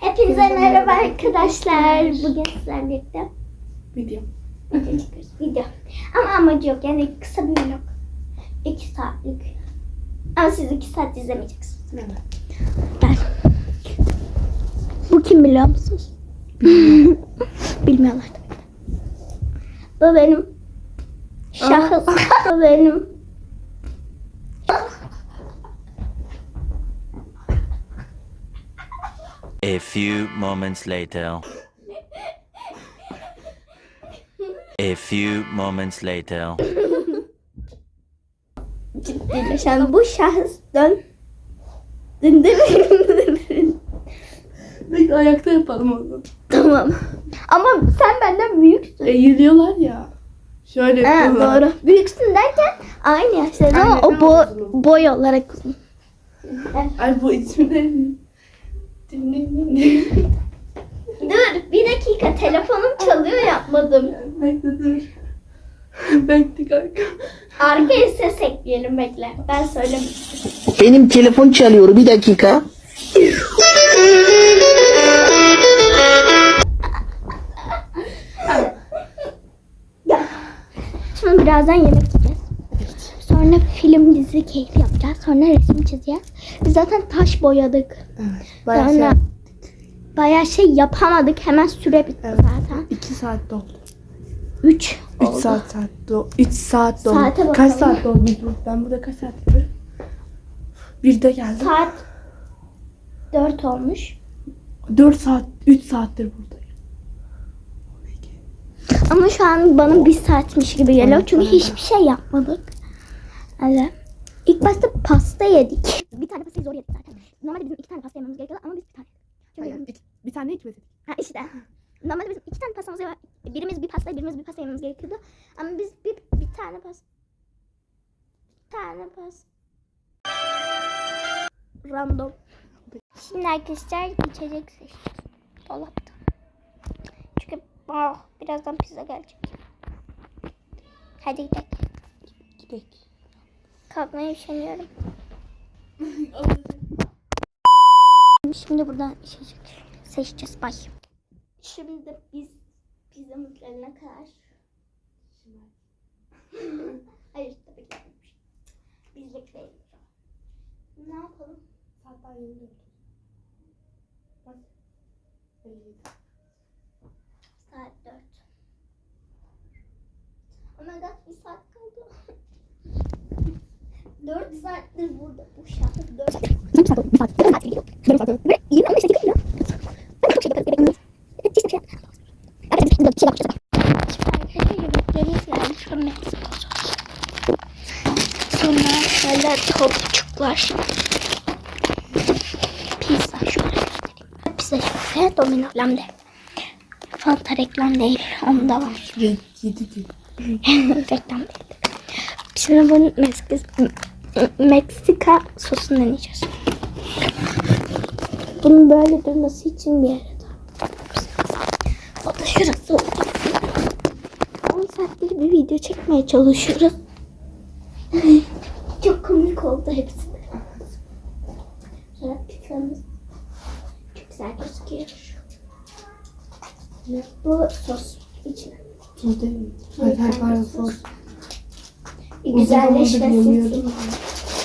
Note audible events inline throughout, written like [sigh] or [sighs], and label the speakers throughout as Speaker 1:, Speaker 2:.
Speaker 1: Hepinize merhaba arkadaşlar. Bugün sizlerle birlikte
Speaker 2: Video.
Speaker 1: video çekiyoruz. Video. Ama amacı yok. Yani kısa bir vlog. İki saatlik. Ama siz iki saat izlemeyeceksiniz.
Speaker 2: Evet.
Speaker 1: Gel. Bu kim biliyor musunuz? [laughs] Bilmiyorlar tabii. Bu benim şahıs. Bu benim
Speaker 3: A few moments later. A few moments later.
Speaker 1: ciddileşen bu şahıs dön. Dın dın.
Speaker 2: Bekle ayakta yapalım onu.
Speaker 1: Tamam. Ama sen benden büyüksün.
Speaker 2: Eğiliyorlar ya. Şöyle
Speaker 1: Ha,
Speaker 2: yapıyorlar.
Speaker 1: doğru. Büyüksün derken aynı yaştayız ama o bo- boy olarak uzun.
Speaker 2: Ay bu ismi ne?
Speaker 1: Dur bir dakika telefonum çalıyor yapmadım.
Speaker 2: Bekle dur. Bekle kanka.
Speaker 1: Arkaya ses ekleyelim bekle. Ben söylemiştim.
Speaker 4: Benim telefon çalıyor bir dakika.
Speaker 1: Şimdi birazdan yemek yiyeceğiz. Sonra film dizi keyfi yapacağız. Sonra resim çizeceğiz. Biz zaten taş boyadık.
Speaker 2: Evet. Bayağı
Speaker 1: Sonra
Speaker 2: şey.
Speaker 1: bayağı şey yapamadık. Hemen süre bitti
Speaker 2: Evet.
Speaker 1: zaten.
Speaker 2: 2 saat doldu.
Speaker 1: 3
Speaker 2: 3 saat saat doldu. 3 saat doldu.
Speaker 1: Saate bakalım.
Speaker 2: Kaç saat doldu? Ben burada kaç saat yapıyorum? Bir de geldim.
Speaker 1: Saat 4 olmuş.
Speaker 2: 4 saat, 3 saattir buradayım.
Speaker 1: Ama şu an bana bir saatmiş gibi geliyor. Çünkü hiçbir şey yapmadık. Öyle. İlk başta pasta yedik. Bir tane pastayı zor yedik zaten. Normalde bizim iki tane pasta yememiz gerekiyordu ama biz bir tane.
Speaker 2: Hayır, iki- bir tane metre.
Speaker 1: Ha işte. [laughs] Normalde bizim iki tane pastamız var. Birimiz bir pasta, birimiz bir pasta yememiz gerekiyordu. Ama biz bir, bir tane pasta... Bir tane pasta... Random. Şimdi arkadaşlar içecek seçeceğiz. Dolapta. Çünkü oh, birazdan pizza gelecek. Hadi gidelim.
Speaker 2: Gidelim.
Speaker 1: Kalkmaya üşeniyorum. Şimdi buradan içecek seçeceğiz. Bay. Şimdi biz pizzamız gelene kadar. [laughs] Hayır tabii ki. yapmamış. Biz bekleyelim. Ne yapalım?
Speaker 2: Saatler yeni. Bak.
Speaker 1: Saat 4. Oh my god bir saat kaldı. 4 saattir burada bu şahıs 4 saat. Bir saat, bir saat, bir saat geliyor. Yarım saat. Böyle 20 15 dakika geliyor. Ben çok şey yaparız gerekmiyor. Hiçbir şey yapmıyorum. Arkadaşlar bir şey bakacağız. Arkadaşlar Meksiko sosu. Sonra böyle topçuklar. Pizza şöyle göstereyim. Pizza şöyle domino lamde. Fanta reklam değil. Onda var.
Speaker 2: Renk yedi gün.
Speaker 1: reklam değil. Şimdi bunun Meksika, Meksika sosunu deneyeceğiz. Bunun böyle durması için bir yere daha. O da şurası oldu. 10 saattir bir video çekmeye çalışıyoruz. [laughs] Çok komik oldu hepsi. Sonra pizzamız çok güzel gözüküyor. Bu sos içine.
Speaker 2: Hayır hayır pardon sos.
Speaker 1: Bir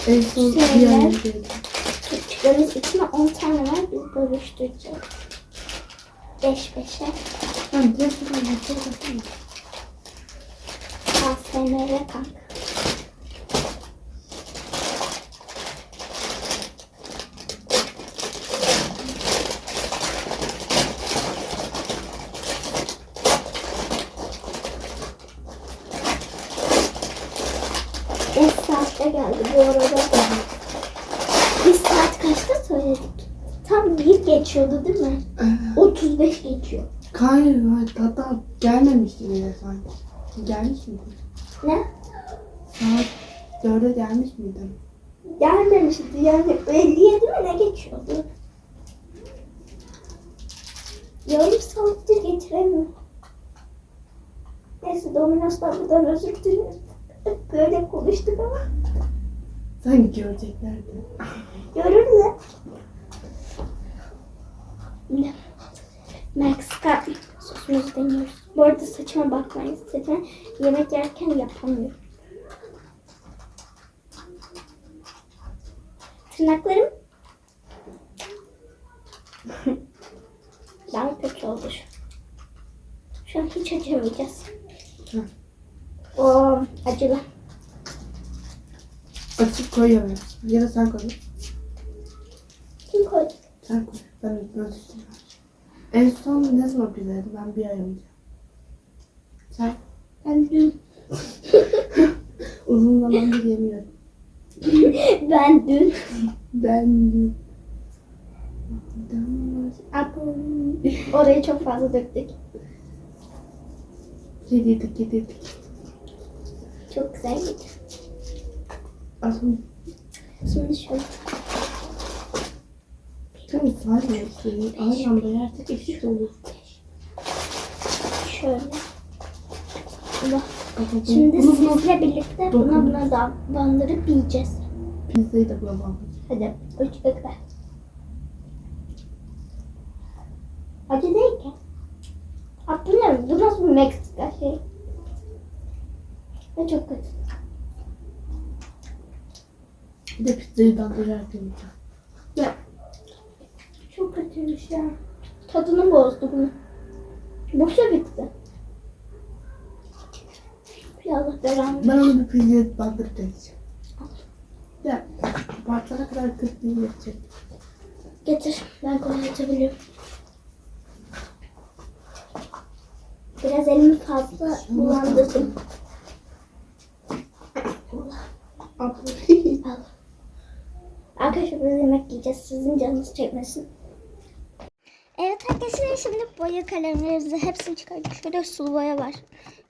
Speaker 2: En son bir önce.
Speaker 1: Küçüklerimiz içine 10 tane var. Biz bölüştüreceğiz. 5 5'e.
Speaker 2: Ben direkt buradan yapacağım.
Speaker 1: ASMR kanka. Beş saatte geldi bu arada. Biz saat kaçta söyledik? Tam bir geçiyordu değil mi? 35 geçiyor.
Speaker 2: Hayır hayır hatta gelmemişti bile sanki. Gelmiş miydi?
Speaker 1: Ne?
Speaker 2: Saat 4'e gelmiş miydim?
Speaker 1: Gelmemişti yani 57 mi ne geçiyordu? Yarım saattir getiremiyorum. Neyse Domino's'tan buradan özür dileriz. Hep böyle konuştuk ama
Speaker 2: Sanki göreceklerdi.
Speaker 1: görürler. Meksika sosumuzu deniyoruz. Bu arada saçıma bakmayın. Saçımı yemek yerken yapamıyorum. Tırnaklarım [laughs] daha kötü oldu şu. An hiç açamayacağız.
Speaker 2: Hı.
Speaker 1: O acılı.
Speaker 2: Açıp koyuyor ya da sen koy.
Speaker 1: Kim koydu?
Speaker 2: Sen koy. Ben istiyorum. En son ne zaman pizza yedin? Ben bir ay önce. Sen
Speaker 1: Ben dün.
Speaker 2: uzun zamandır yemiyorum.
Speaker 1: ben dün.
Speaker 2: Ben
Speaker 1: Apple. Orayı çok fazla döktük.
Speaker 2: Yedik yedik.
Speaker 1: Çok güzel gidiyor.
Speaker 2: Aslında
Speaker 1: Şimdi şöyle.
Speaker 2: Tabii sadece işte aynı anda yersek eşit olur.
Speaker 1: Şöyle. Şimdi
Speaker 2: bunu,
Speaker 1: sizle birlikte buna buna da bandırıp yiyeceğiz.
Speaker 2: pizzayı da bulamam.
Speaker 1: Hadi üç bekle. Acı değil ki. Aa, bu nasıl bir Meksika şey? Ve çok kötü.
Speaker 2: Bir de pizzayı bandırırken yiyeceğim. Ya
Speaker 1: Çok kötüymüş ya. Tadını bozdu bunu. Boşa
Speaker 2: ben onu bir pizzaya bandırıp deneyeceğim. Ya parçana kadar 40 değil yetecek.
Speaker 1: Getir. Ben koyatabilirim. Biraz elimi fazla bulandırdım. [laughs] Arkadaşlar biz yemek yiyeceğiz. Sizin canınız çekmesin. Evet arkadaşlar şimdi boya kalemlerimizi hepsini çıkardık. Şurada sulu boya var.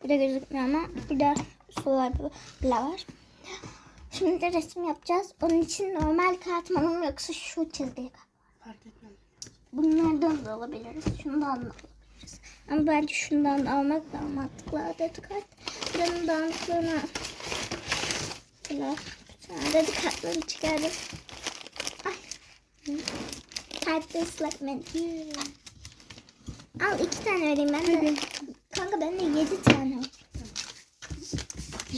Speaker 1: Bir de gözükmüyor ama burada sulu boya var. Şimdi de resim yapacağız. Onun için normal kağıt mı alalım yoksa şu çizgiyi
Speaker 2: Fark etmez.
Speaker 1: Bunlardan da alabiliriz. Şundan da alabiliriz. Ama bence şundan da almak daha mantıklı. Adet kart. Buranın dağınıklığına Şöyle adet kartları çıkardım. Ay. Kalpte ıslak mendil. Al iki tane vereyim ben de. Kanka bende yedi tane.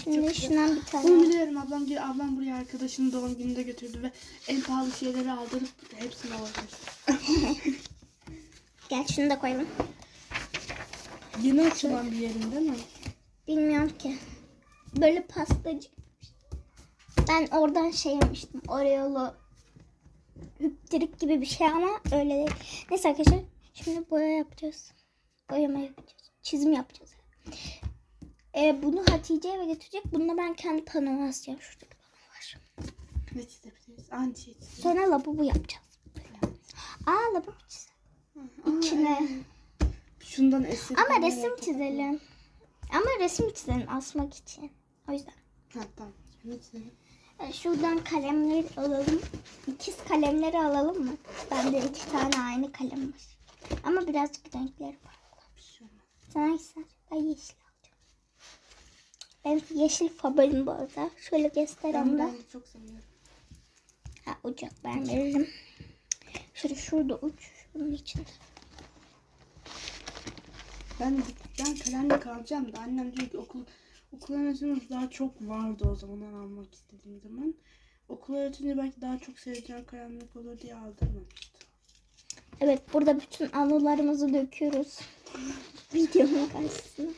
Speaker 1: Şimdi şundan bir tane.
Speaker 2: Bunu biliyorum ablam diye ablam buraya arkadaşının doğum gününde götürdü ve en pahalı şeyleri aldırıp hepsini aldı. [laughs]
Speaker 1: Gel şunu da koyalım.
Speaker 2: Yeni açılan bir yerin değil mi?
Speaker 1: Bilmiyorum ki. Böyle pastacı. Ben oradan şey yemiştim. Oreo'lu hüptirik gibi bir şey ama öyle değil. Neyse arkadaşlar. Şimdi boya yapacağız. Boyama yapacağız. Çizim yapacağız. Ee, bunu Hatice eve götürecek. Bunu da ben kendi panoma asacağım. Şurada bir pano var.
Speaker 2: Ne çizebiliriz? Aynı şey çizebiliriz.
Speaker 1: Sonra lavabo yapacağız. Aa lavabo çizelim. İçine.
Speaker 2: Şundan eser.
Speaker 1: Ama resim çizelim. Ama resim çizelim asmak için. O yüzden.
Speaker 2: Ha tamam. Ne çizelim?
Speaker 1: E, Şuradan kalemleri alalım. İkiz kalemleri alalım mı? Bende iki tane aynı kalem var. Ama birazcık renkleri farklı. Sen hangisi? Ben yeşil alacağım. Benim yeşil favorim bu arada. Şöyle göster
Speaker 2: Ben
Speaker 1: onu da.
Speaker 2: ben çok seviyorum.
Speaker 1: Ha, ucu ben veririm. Şurada, şurada uç. Şunun içinde.
Speaker 2: Ben ben kalemle kalacağım da annem diyor ki okul okul öğretimimiz daha çok vardı o zamanlar almak istediğim zaman. Okul öğretiminde belki daha çok seveceğim kalemlik olur diye aldırmamıştım.
Speaker 1: Evet burada bütün anılarımızı döküyoruz. [laughs] Videonun karşısına.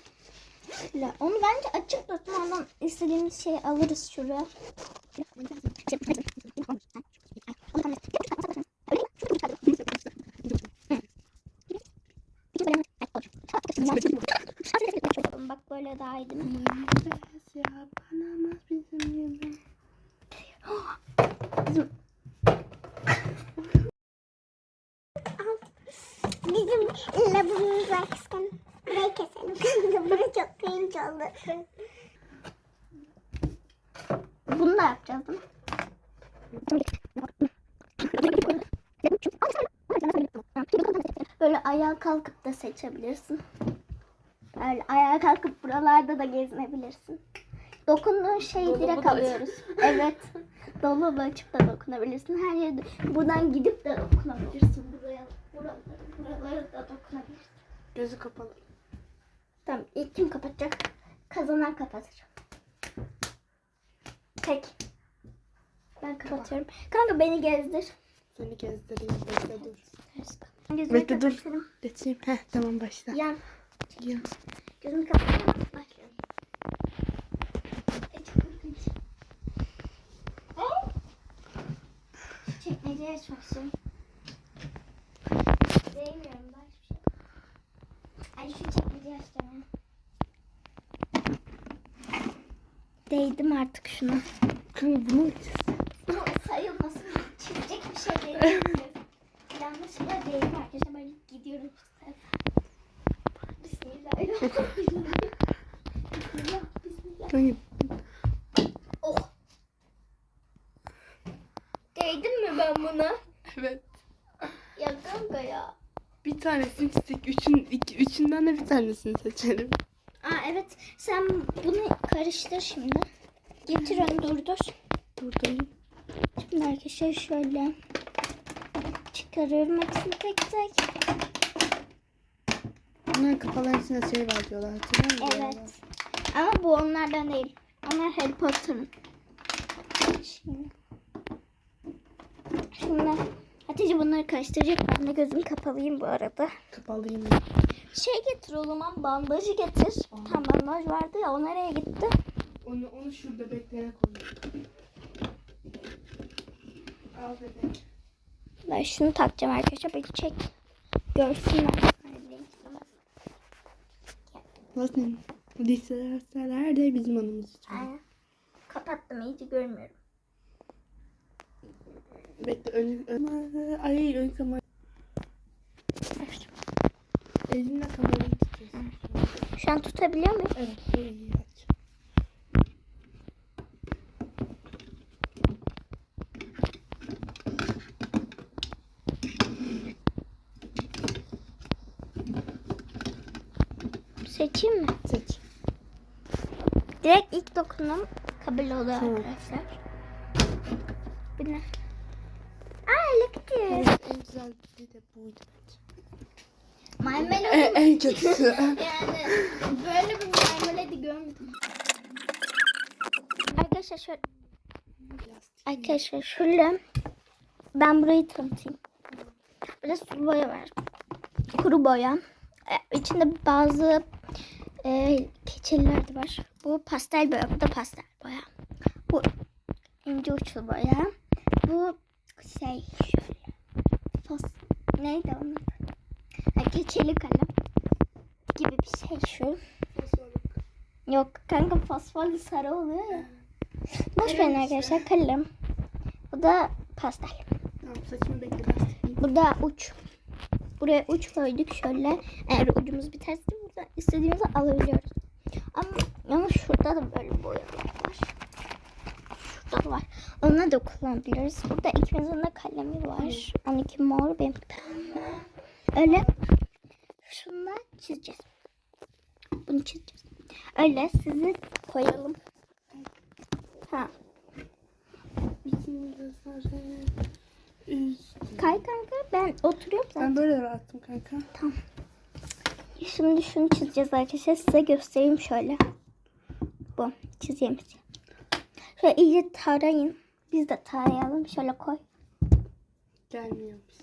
Speaker 1: Şöyle. Onu bence açık tutmadan istediğimiz şeyi alırız şuraya.
Speaker 2: Yapamaz bizim. [gasps]
Speaker 1: Bizim labımız var kıskan. Burayı keselim. [laughs] Burası çok cringe oldu. Bunu da yapacağız değil mi? Böyle ayağa kalkıp da seçebilirsin. Böyle ayağa kalkıp buralarda da gezinebilirsin. Dokunduğun şeyi
Speaker 2: Dolabı
Speaker 1: direkt
Speaker 2: da
Speaker 1: alıyoruz. Evet. Dolabı açıp da dokunabilirsin. Her yerde buradan gidip de dokunabilirsin. Buraya, buralara, Buraları da dokunabiliriz.
Speaker 2: Gözü kapalı.
Speaker 1: Tamam ilk kim kapatacak? Kazanan kapatır. Tek. Ben kapatıyorum. Kanka beni gezdir.
Speaker 2: Seni gezdireyim. Bekle dur. Bekle, dur. Geçeyim. Heh tamam başla.
Speaker 1: Yan.
Speaker 2: Ya.
Speaker 1: Gözümü kapatıyorum. Başlıyorum. Ay, çok korkunç. Çekmeceye soksun. Değmiyorum ben hiçbir şey. Ay şu çekmeceyi açacağım. Değdim artık şuna.
Speaker 2: Kanka bunu
Speaker 1: Bu sayılmasın. Çizecek bir şey değil. [laughs] Yanlışlıkla değdim arkadaşlar. Ben gidiyorum. Bismillahirrahmanirrahim. Bismillah, bismillah. Oh. Değdim mi ben buna?
Speaker 2: evet.
Speaker 1: Ya kanka ya.
Speaker 2: Bir tanesini çizdik. Üçün, iki, üçünden de bir tanesini seçelim.
Speaker 1: Aa evet sen bunu karıştır şimdi. Getir onu durdur.
Speaker 2: Buradayım.
Speaker 1: Şimdi arkadaşlar şöyle çıkarıyorum hepsini tek tek.
Speaker 2: Bunların kafaların içinde şey var diyorlar. Hatırlıyor musun?
Speaker 1: Evet. Ama bu onlardan değil. Onlar Harry Potter'ın. Şimdi. Şimdi Hatice bunları karıştıracak. Ben de gözüm kapalıyım bu arada.
Speaker 2: Kapalıyım.
Speaker 1: Şey getir o zaman bandajı getir. Tam bandaj vardı ya o nereye gitti?
Speaker 2: Onu, onu şurada bekleyene koyayım. Al bebek.
Speaker 1: Ben şunu takacağım arkadaşlar. Beni çek. Görsünler.
Speaker 2: Nasıl? Liseler de bizim anımız için.
Speaker 1: Kapattım iyice görmüyorum.
Speaker 2: Bekle ön, ön, ay ön kamera. Elinle kamerayı tutuyorsun.
Speaker 1: Şu an tutabiliyor muyum?
Speaker 2: Evet, böyle iyi aç.
Speaker 1: Seçeyim mi?
Speaker 2: Seç.
Speaker 1: Dokunum kabul oluyor
Speaker 2: Tamam.
Speaker 1: arkadaşlar. Bu ne? Aa elektrik.
Speaker 2: Evet, en güzel bir de buydu bence.
Speaker 1: Marmelade
Speaker 2: En, en kötüsü. [laughs]
Speaker 1: Yani böyle bir marmelade görmedim. Arkadaşlar şöyle, arkadaşlar şöyle ben burayı tanıtayım. Burada sulu boya var. Kuru boya. Ee, içinde bazı e, keçeliler de var. Bu pastel boya. Bu da pastel boya. Bu ince uçlu boya. Bu şey şöyle. Fos, neydi onun? adı? Ha, keçeli kalem gibi bir şey şu. Yok kanka fosforlu sarı oluyor ya. Boş verin arkadaşlar kalem. Bu da pastel.
Speaker 2: Tamam saçımı bekle.
Speaker 1: Bu da uç. Buraya uç koyduk şöyle. Eğer ucumuz biterse burada istediğimizi alabiliyoruz. Ama, ama şurada da böyle boyalar var. Şurada da var. Onunla da kullanabiliriz. Burada ikimizin de kalemi var. 12 mor benim pembe. Öyle şunla çizeceğiz. Bunu çizeceğiz. Öyle sizi koyalım. Ha. Kay kanka ben oturuyorum zaten.
Speaker 2: Ben böyle rahatım kanka.
Speaker 1: Şimdi şunu çizeceğiz arkadaşlar. Size göstereyim şöyle. Bu çizeceğimiz. Şöyle iyice tarayın. Biz de tarayalım. Şöyle koy.
Speaker 2: Gelmiyormuş.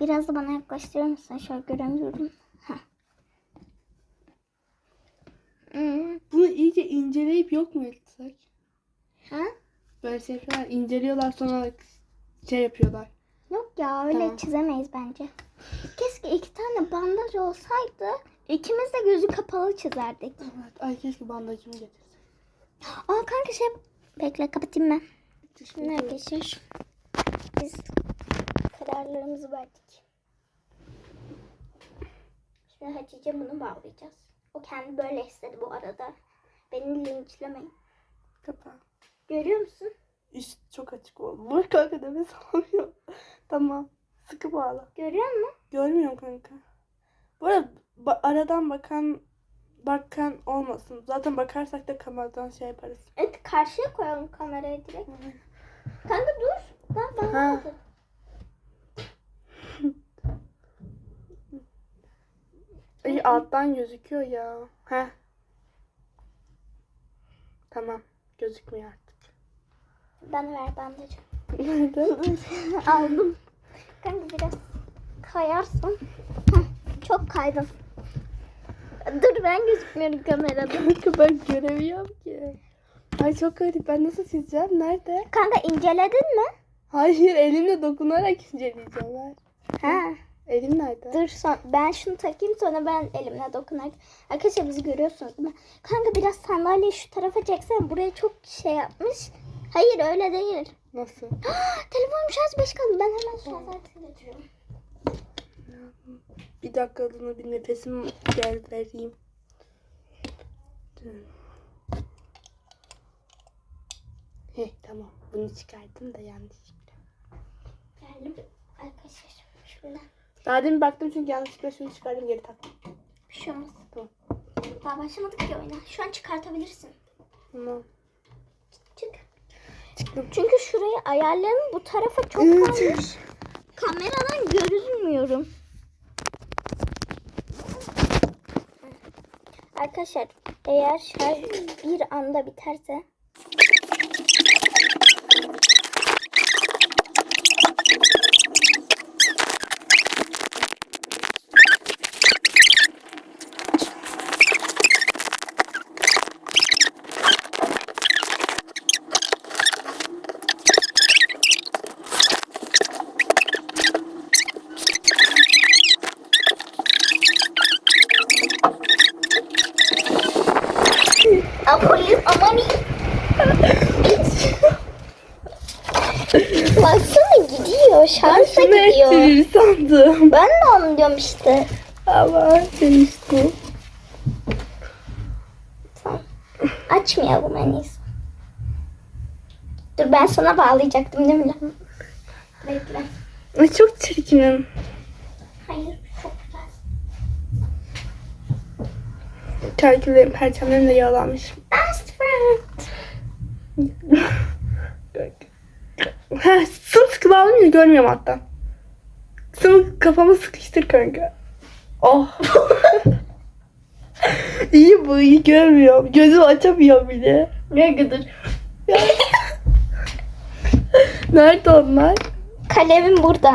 Speaker 1: Biraz da bana yaklaştırır mısın? Şöyle göremiyorum. Heh. Hmm.
Speaker 2: Bunu iyice inceleyip yok mu etsek?
Speaker 1: Ha?
Speaker 2: Böyle şey yapıyorlar, inceliyorlar sonra şey yapıyorlar.
Speaker 1: Yok ya öyle
Speaker 2: Tamam.
Speaker 1: çizemeyiz bence. Keşke iki tane bandaj olsaydı ikimiz de gözü kapalı çizerdik.
Speaker 2: Evet, ay keşke bandajımı getirsek.
Speaker 1: Aa kanka şey bekle kapatayım ben. Şimdi arkadaşlar biz kararlarımızı verdik. Şimdi Hatice bunu bağlayacağız. O kendi böyle istedi bu arada. Beni linçlemeyin.
Speaker 2: Kapa.
Speaker 1: Görüyor musun?
Speaker 2: Üst çok açık oldu. Bak kanka nefes [laughs] alamıyorum. tamam. Sıkı bağla.
Speaker 1: Görüyor musun?
Speaker 2: Görmüyorum kanka. Bu arada ba- aradan bakan bakan olmasın. Zaten bakarsak da kameradan şey yaparız.
Speaker 1: Evet karşıya koyalım kamerayı direkt. Kanka dur. Daha
Speaker 2: Ha.
Speaker 1: bağlamadım. [laughs]
Speaker 2: İyi alttan gözüküyor ya. Heh. Tamam. Gözükmüyor artık.
Speaker 1: Ben ver bandajı. [laughs]
Speaker 2: Nerede?
Speaker 1: Aldım. Kanka biraz kayarsın. Heh, çok kaydım. Dur ben gözükmüyorum kamerada. [laughs]
Speaker 2: Kanka ben göremiyorum ki. Ay çok garip. Ben nasıl çizeceğim? Nerede?
Speaker 1: Kanka inceledin mi?
Speaker 2: Hayır elimle dokunarak inceleyeceğim.
Speaker 1: Ha.
Speaker 2: Elim nerede?
Speaker 1: Dur son, ben şunu takayım sonra ben elimle dokunarak. Arkadaşlar bizi görüyorsunuz değil mi? Kanka biraz sandalyeyi şu tarafa çeksen buraya çok şey yapmış. Hayır öyle değil.
Speaker 2: Nasıl? [gasps]
Speaker 1: Telefonum şarj 5 kaldı. Ben hemen şarj aleti götürüyorum.
Speaker 2: Bir dakika bunu bir nefesim gel vereyim. Heh tamam. Bunu çıkardım da yanlışlıkla.
Speaker 1: Geldim. Arkadaşlar şuradan.
Speaker 2: Daha demin baktım çünkü yanlışlıkla şunu çıkardım geri taktım.
Speaker 1: Bir şey olmaz.
Speaker 2: Tamam.
Speaker 1: Daha başlamadık ki oyuna. Şu an çıkartabilirsin.
Speaker 2: Tamam.
Speaker 1: Çünkü şurayı ayarlarım bu tarafa çok kalmış. Kameradan görünmüyorum. Arkadaşlar eğer şarj bir anda biterse Baksana gidiyor. Şarja gidiyor.
Speaker 2: ettirir sandım.
Speaker 1: Ben de onu diyorum işte.
Speaker 2: Ama değişti.
Speaker 1: Tamam. Açmayalım en iyisi. Dur ben sana bağlayacaktım değil mi lan? Bekle.
Speaker 2: Ay çok çirkinim.
Speaker 1: Hayır çok güzel.
Speaker 2: Kalküllerim, perçemlerim de yağlanmış.
Speaker 1: Best friend.
Speaker 2: Ha, sımsıkı bağlamıyor görmüyorum hatta. Sımı kafamı sıkıştır kanka. Oh. [laughs] iyi bu iyi görmüyorum. Gözümü açamıyorum bile.
Speaker 1: Ne kadar?
Speaker 2: Nerede onlar?
Speaker 1: Kalemim burada.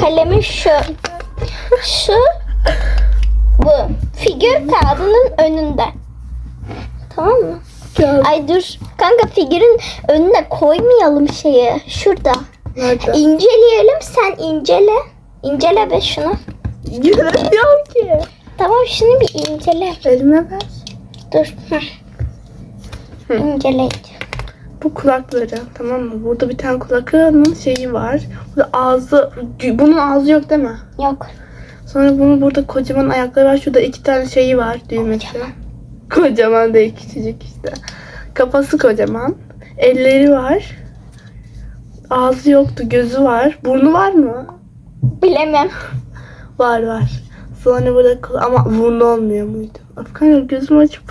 Speaker 1: Kalemin şu. Şu. Bu. Figür kağıdının önünde. Tamam mı?
Speaker 2: Kağıt.
Speaker 1: Ay dur. Kanka figürün önüne koymayalım şeyi. Şurada.
Speaker 2: Nerede?
Speaker 1: İnceleyelim. Sen incele. İncele be şunu.
Speaker 2: Göremiyorum ki.
Speaker 1: Tamam şunu bir incele.
Speaker 2: Elime ver.
Speaker 1: Dur. Hı. İncele.
Speaker 2: Bu kulakları tamam mı? Burada bir tane kulaklarının şeyi var. Burada ağzı, bunun ağzı yok değil mi?
Speaker 1: Yok.
Speaker 2: Sonra bunun burada kocaman ayakları var. Şurada iki tane şeyi var düğmesi. Kocaman değil küçücük işte. Kafası kocaman. Elleri var. Ağzı yoktu, gözü var. Burnu var mı?
Speaker 1: Bilemem. [laughs]
Speaker 2: Var var. Sonra burada ama burnu olmuyor muydu? Afgan gözüm açıp.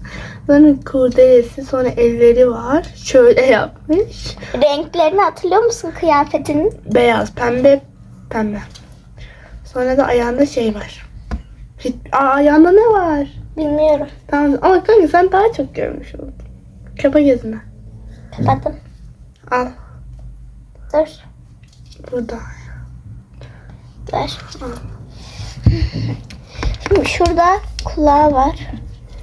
Speaker 2: [laughs] Sonra kurdelesi, sonra elleri var. Şöyle yapmış.
Speaker 1: Renklerini hatırlıyor musun kıyafetinin?
Speaker 2: Beyaz, pembe, pembe. Sonra da ayağında şey var. Aa, ayağında ne var?
Speaker 1: Bilmiyorum.
Speaker 2: Tamam ama kanka sen daha çok görmüş oldun. Kapa gözüne.
Speaker 1: Kapattım.
Speaker 2: Al.
Speaker 1: Dur.
Speaker 2: Burada.
Speaker 1: Ver. Şimdi şurada kulağı var.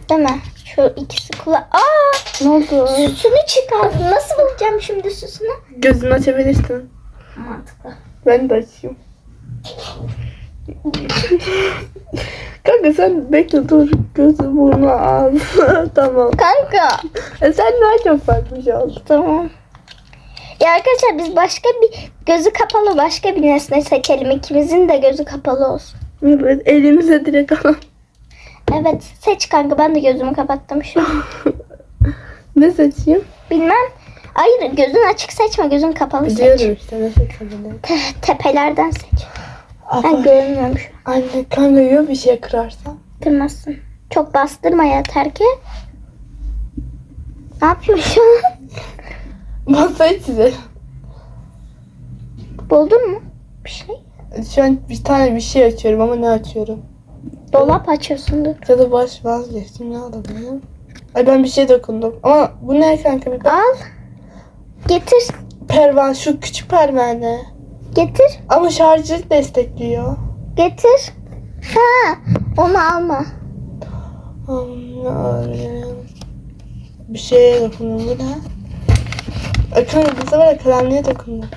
Speaker 1: Değil mi? Şu ikisi kulağı. Aa!
Speaker 2: Ne oldu?
Speaker 1: Süsünü çıkardın. Nasıl bulacağım şimdi süsünü?
Speaker 2: Gözünü açabilirsin.
Speaker 1: Mantıklı.
Speaker 2: Ben de açayım. Kanka sen bekle dur. Gözü, burnu, ağzı. [laughs] tamam.
Speaker 1: Kanka.
Speaker 2: E sen daha çok bakmış oldun.
Speaker 1: Tamam. Ya arkadaşlar biz başka bir gözü kapalı başka bir nesne seçelim. İkimizin de gözü kapalı olsun.
Speaker 2: Evet, elimize direkt alalım.
Speaker 1: Evet seç kanka ben de gözümü kapattım şu an. [laughs]
Speaker 2: ne seçeyim?
Speaker 1: Bilmem. Hayır gözün açık seçme gözün kapalı seç.
Speaker 2: Biliyorum işte ne seçebilirim.
Speaker 1: Te- tepelerden seç. Ben görmüyorum şu an.
Speaker 2: anne kanka yiyor bir şey kırarsan.
Speaker 1: Kırmazsın. Çok bastırma yeter ki. Ne yapıyorsun şu an?
Speaker 2: Masayı çizelim.
Speaker 1: Buldun mu? Bir şey.
Speaker 2: Şu an bir tane bir şey açıyorum ama ne açıyorum?
Speaker 1: Dolap açıyorsundur.
Speaker 2: Ya da baş vazgeçtim ne alabilirim? Ay ben bir şey dokundum. Ama bu ne kanka bir bak.
Speaker 1: Al. Getir.
Speaker 2: Pervan şu küçük pervane.
Speaker 1: Getir.
Speaker 2: Ama şarjı destekliyor.
Speaker 1: Getir. Ha, onu alma.
Speaker 2: Bir şeye dokundum bu ne? Kanka bu sefer de kalemliğe dokundum.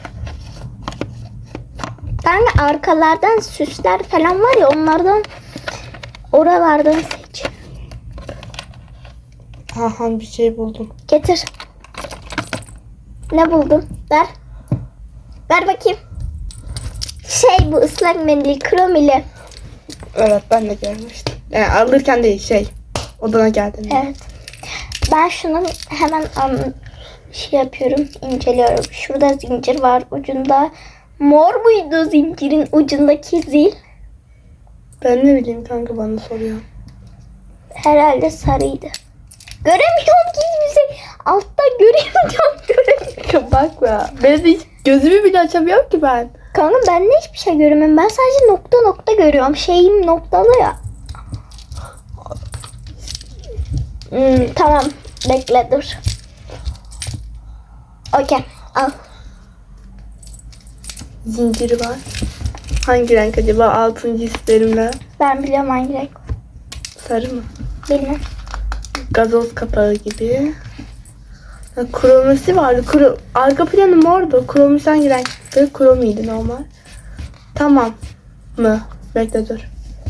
Speaker 1: Ben arkalardan süsler falan var ya onlardan oralardan seç.
Speaker 2: Aha bir şey buldum.
Speaker 1: Getir. Ne buldun? Ver. Ver bakayım. Şey bu ıslak mendil kromili.
Speaker 2: Evet ben de görmüştüm. Yani alırken değil şey. Odana geldim.
Speaker 1: Evet. Ben şunu hemen an şey yapıyorum, inceliyorum. Şurada zincir var ucunda. Mor muydu zincirin ucundaki zil?
Speaker 2: Ben ne bileyim kanka bana soruyor.
Speaker 1: Herhalde sarıydı. Göremiyorum ki hiçbir şey. Altta göremiyorum, [laughs] göremiyorum.
Speaker 2: Bak ya. Ben hiç gözümü bile açamıyorum ki ben.
Speaker 1: Kanka ben de hiçbir şey göremiyorum. Ben sadece nokta nokta görüyorum. Şeyim noktalı ya. Hmm, tamam. Bekle dur. Okey. Al.
Speaker 2: Zinciri var. Hangi renk acaba? Altıncı hislerimle.
Speaker 1: Ben biliyorum hangi renk.
Speaker 2: Sarı mı?
Speaker 1: Bilmem.
Speaker 2: Gazoz kapağı gibi. Kromisi vardı. Kro Arka planı mordu. Kromisi hangi renkti? Kromiydi normal. Tamam mı? Bekle dur.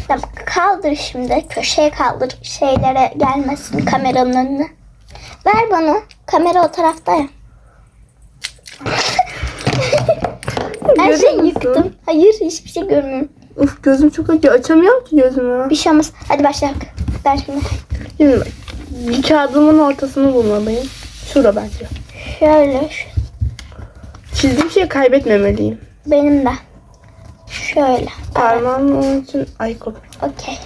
Speaker 1: Tamam, kaldır şimdi. Köşeye kaldır. Şeylere gelmesin kameranın önüne. Ver bana. Kamera o tarafta ya. Her şeyi
Speaker 2: musun?
Speaker 1: yıktım. Hayır hiçbir şey görmüyorum.
Speaker 2: Uf gözüm çok acıyor. Açamıyorum ki gözümü.
Speaker 1: Bir şey olmaz. Hadi başlayalım. Ver şimdi.
Speaker 2: Şimdi bak. Kağıdımın ortasını bulmalıyım. Şurada bence.
Speaker 1: Şöyle.
Speaker 2: Çizdiğim şeyi kaybetmemeliyim.
Speaker 1: Benim de. Şöyle.
Speaker 2: Parmağım onun için ay kopya.
Speaker 1: Okey.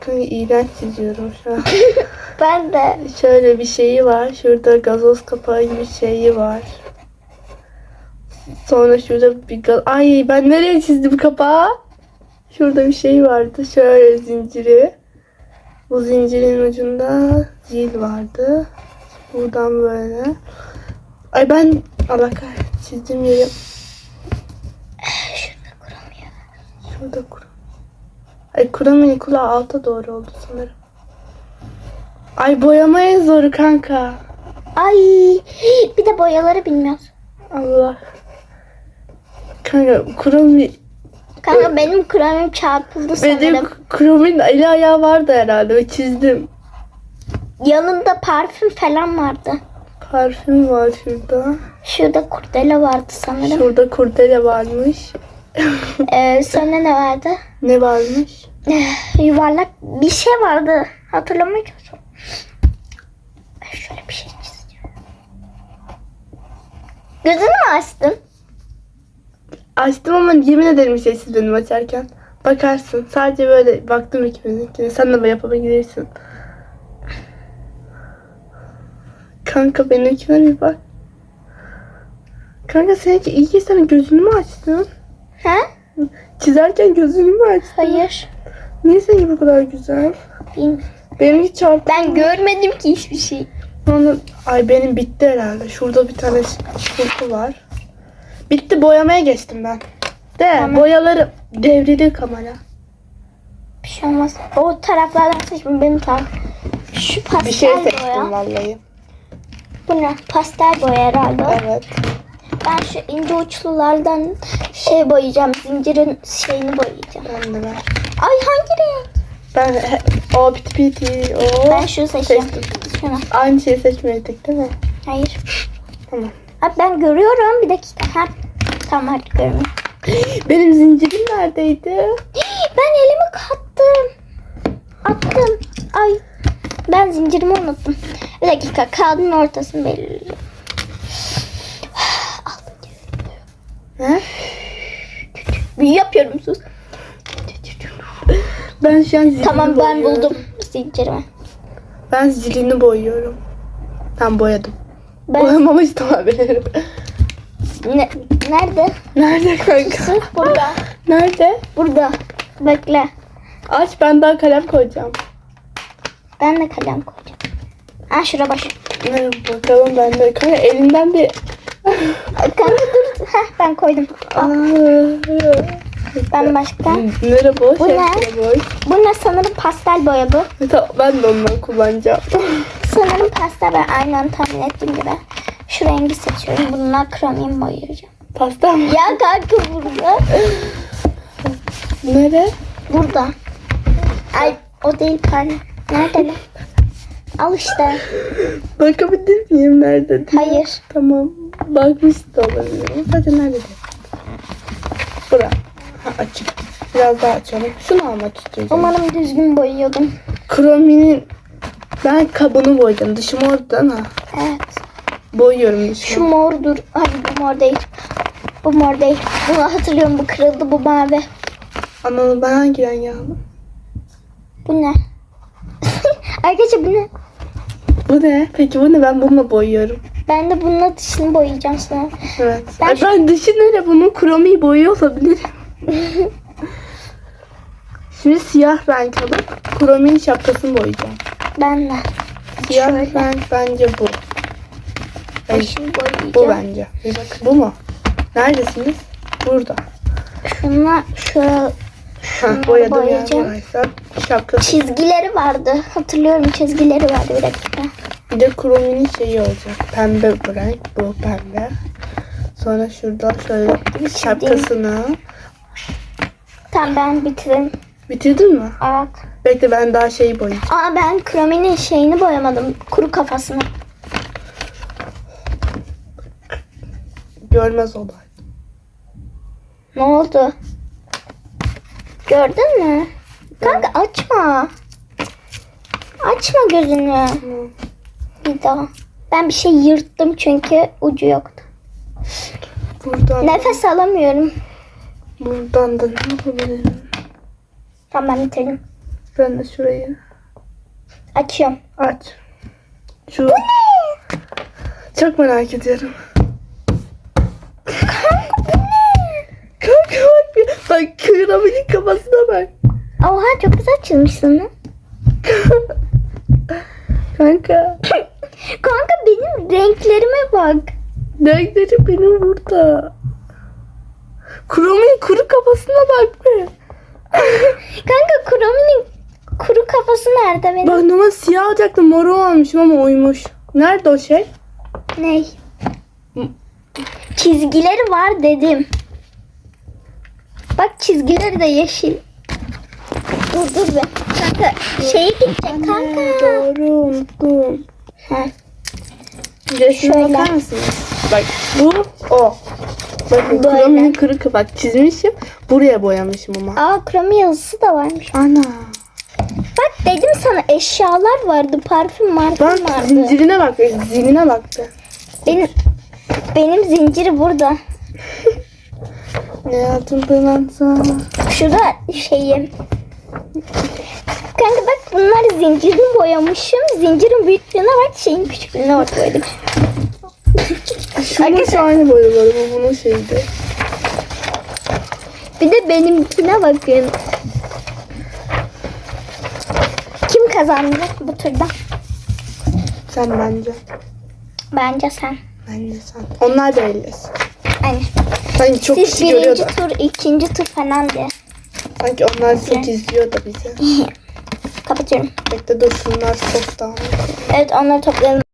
Speaker 2: Kanka iğrenç çiziyorum şu an. [laughs]
Speaker 1: Ben de.
Speaker 2: Şöyle bir şeyi var. Şurada gazoz kapağı gibi şeyi var. Sonra şurada bir gaz... Ay ben nereye çizdim kapağı? Şurada bir şey vardı. Şöyle zinciri. Bu zincirin ucunda zil vardı. Buradan böyle. Ay ben Allah kahretsin çizdiğim yeri.
Speaker 1: Şurada kuramıyor.
Speaker 2: Şurada kur. Ay kuramini kulağı alta doğru oldu sanırım. Ay boyamaya zoru kanka.
Speaker 1: Ay. Bir de boyaları bilmiyoruz.
Speaker 2: Allah. Kanka kurami
Speaker 1: Kanka benim kuramim çarpıldı sanırım.
Speaker 2: benim kuraminin eli ayağı vardı herhalde ve çizdim.
Speaker 1: Yanında parfüm falan vardı.
Speaker 2: Parfüm var şurada.
Speaker 1: Şurada kurdele vardı sanırım.
Speaker 2: Şurada kurdele varmış.
Speaker 1: Ee, sonra ne vardı?
Speaker 2: Ne varmış? [sighs]
Speaker 1: Yuvarlak bir şey vardı. Hatırlamaya çalışıyorum. Şöyle bir şey çizeceğim. Gözünü açtın?
Speaker 2: Açtım ama yemin ederim şey çizmedim açarken. Bakarsın. Sadece böyle baktım ikimizinkine. Sen de yapabilirsin. Kanka benimkine bir bak. Kanka seninki iyi ki sen gözünü mü açtın?
Speaker 1: Ha?
Speaker 2: Çizerken gözünü mü açtın?
Speaker 1: Hayır.
Speaker 2: Niye seninki bu kadar güzel?
Speaker 1: Bilmiyorum.
Speaker 2: Benimki çarptı.
Speaker 1: Ben görmedim ki hiçbir şey.
Speaker 2: Onu, ay benim bitti herhalde. Şurada bir tane şurku var. Bitti boyamaya geçtim ben. De
Speaker 1: Tamam.
Speaker 2: boyaları devrildi kamera.
Speaker 1: Bir şey olmaz. O taraflardan seçme benim taraf. Şu pastel
Speaker 2: Bir şey
Speaker 1: boya.
Speaker 2: seçtim vallahi.
Speaker 1: Bu ne? Pastel boya herhalde.
Speaker 2: Evet.
Speaker 1: Ben şu ince uçlulardan şey boyayacağım. Zincirin şeyini boyayacağım.
Speaker 2: Ben de ver.
Speaker 1: Ay hangi renk?
Speaker 2: Ben o piti piti o.
Speaker 1: Ben şunu seçeceğim.
Speaker 2: Seçtim.
Speaker 1: Şunu.
Speaker 2: Aynı şeyi seçmedik değil mi?
Speaker 1: Hayır.
Speaker 2: Tamam.
Speaker 1: Abi ben görüyorum bir dakika. Ha. Tamam artık görmüyorum. [gasps]
Speaker 2: Benim zincirim neredeydi? [gasps]
Speaker 1: Ben elimi kattım. Attım. Ay. Ben zincirimi unuttum. Bir dakika kağıdın ortasını belirliyorum.
Speaker 2: He?
Speaker 1: Büyü yapıyorum sus.
Speaker 2: Ben şu an zilini
Speaker 1: Tamam ben
Speaker 2: boyuyorum.
Speaker 1: buldum zincirimi.
Speaker 2: Ben zilini boyuyorum. Ben boyadım.
Speaker 1: Ben
Speaker 2: Boyamamıştım haberim.
Speaker 1: ne, nerede?
Speaker 2: Nerede kanka?
Speaker 1: Sırf burada.
Speaker 2: Nerede?
Speaker 1: Burada. Bekle.
Speaker 2: Aç ben daha kalem koyacağım.
Speaker 1: Ben de kalem koyacağım. Ha şura baş.
Speaker 2: Bakalım ben de kalem. Elinden bir...
Speaker 1: Kanka dur. Heh, ben koydum. Ben başka.
Speaker 2: Nere boş?
Speaker 1: Bu ne?
Speaker 2: boş.
Speaker 1: Bu ne sanırım pastel boya bu.
Speaker 2: Ben de ondan kullanacağım.
Speaker 1: Sanırım pastel boya. Aynen tahmin ettiğim gibi. Şu rengi seçiyorum. Bununla kromiyum boyayacağım.
Speaker 2: Pasta mı?
Speaker 1: Ya kanka burada.
Speaker 2: Nere?
Speaker 1: Burada. Ay o değil pardon. Nerede lan? Al işte.
Speaker 2: Bakabilir miyim nerede?
Speaker 1: Hayır.
Speaker 2: Tamam. Bakmış da olabilirim. Hadi nerede? Bura. Ha, açık. Biraz daha açalım. Şunu almak istiyorum.
Speaker 1: Umarım düzgün boyuyordum.
Speaker 2: Krominin ben kabını boyayacağım. Dışı mor değil mi?
Speaker 1: Evet.
Speaker 2: Boyuyorum dışı.
Speaker 1: Şu mordur. Hayır bu mor değil. Bu mor değil. Bunu hatırlıyorum. Bu kırıldı. Bu mavi.
Speaker 2: Anladım ben hangi rengi aldım?
Speaker 1: Bu ne? [laughs] Arkadaşlar bu ne?
Speaker 2: Bu ne? Peki bu ne? Ben bununla boyuyorum.
Speaker 1: Ben de bununla dışını boyayacağım sonra.
Speaker 2: Evet.
Speaker 1: Ben şu-
Speaker 2: ben dışı nere? Bunun kromiyi boyuyor olabilirim. [laughs] Şimdi siyah renk alıp krominin şapkasını boyayacağım.
Speaker 1: Ben de.
Speaker 2: Siyah
Speaker 1: Şöyle.
Speaker 2: renk bence bu.
Speaker 1: Başını boyayacağım.
Speaker 2: bu bence. Bir bakın bu mu? Neredesiniz? Burada.
Speaker 1: Şunla şöyle
Speaker 2: boyadığım yer
Speaker 1: boyayacağım.
Speaker 2: şapkası.
Speaker 1: çizgileri vardı. Hatırlıyorum çizgileri vardı bir dakika.
Speaker 2: Bir de krominin şeyi olacak. Pembe bu renk. Bu pembe. Sonra şurada şöyle
Speaker 1: çizeyim.
Speaker 2: şapkasını.
Speaker 1: Tamam ben bitirdim.
Speaker 2: Bitirdin mi?
Speaker 1: Evet.
Speaker 2: Bekle ben daha şeyi boyayacağım.
Speaker 1: Aa ben krominin şeyini boyamadım. Kuru kafasını.
Speaker 2: Görmez olay.
Speaker 1: Ne oldu? Gördün mü? Kanka açma. Açma gözünü. Bir daha. Ben bir şey yırttım çünkü ucu yoktu.
Speaker 2: Buradan,
Speaker 1: Nefes alamıyorum.
Speaker 2: buradan da ne yapabilirim?
Speaker 1: Tamam ben bitirdim.
Speaker 2: Ben de şurayı
Speaker 1: Açıyorum.
Speaker 2: aç. Şu. Çok merak ediyorum. Kanka bak bir. Bak krominin kafasına bak.
Speaker 1: Oha çok güzel çizmişsin.
Speaker 2: Kanka.
Speaker 1: Kanka benim renklerime bak.
Speaker 2: Renkleri benim burada. Kromin kuru kafasına bak be.
Speaker 1: Kanka krominin kuru kafası nerede benim?
Speaker 2: Bak normal siyah alacaktım moru almışım ama uymuş. Nerede o şey?
Speaker 1: Ney? Çizgileri var dedim. Bak çizgileri de yeşil. Dur dur be. Kanka şeye gidecek kanka.
Speaker 2: Doğru unuttum.
Speaker 1: Ha, Şöyle.
Speaker 2: bakar mısınız? Bak bu o. Bakın
Speaker 1: Böyle.
Speaker 2: krominin kırık bak çizmişim. Buraya boyamışım ama.
Speaker 1: Aa kromi yazısı da varmış.
Speaker 2: Ana.
Speaker 1: Bak dedim sana eşyalar vardı. Parfüm marfüm
Speaker 2: Bak
Speaker 1: vardı.
Speaker 2: zincirine bak. Ziline bak be.
Speaker 1: Benim benim zinciri burada.
Speaker 2: Ne yaptın ben sana?
Speaker 1: Şurada şeyim. Kanka bak bunlar zincirini boyamışım. Zincirin büyüklüğüne bak şeyin küçüklüğüne böyle.
Speaker 2: Şunun şu aynı boyu var ama bunun şeydi.
Speaker 1: Bir de benimkine bakın. Kazandı bu turda?
Speaker 2: Sen bence.
Speaker 1: Bence sen.
Speaker 2: Bence sen. Onlar da ellesin.
Speaker 1: Aynen.
Speaker 2: Sanki çok
Speaker 1: Siz
Speaker 2: kişi
Speaker 1: birinci
Speaker 2: da.
Speaker 1: tur, ikinci tur falan diye.
Speaker 2: Sanki onlar çok izliyor da bizi. [laughs]
Speaker 1: Kapatıyorum.
Speaker 2: Bekle dur şunlar çok.
Speaker 1: Evet onları toplayalım.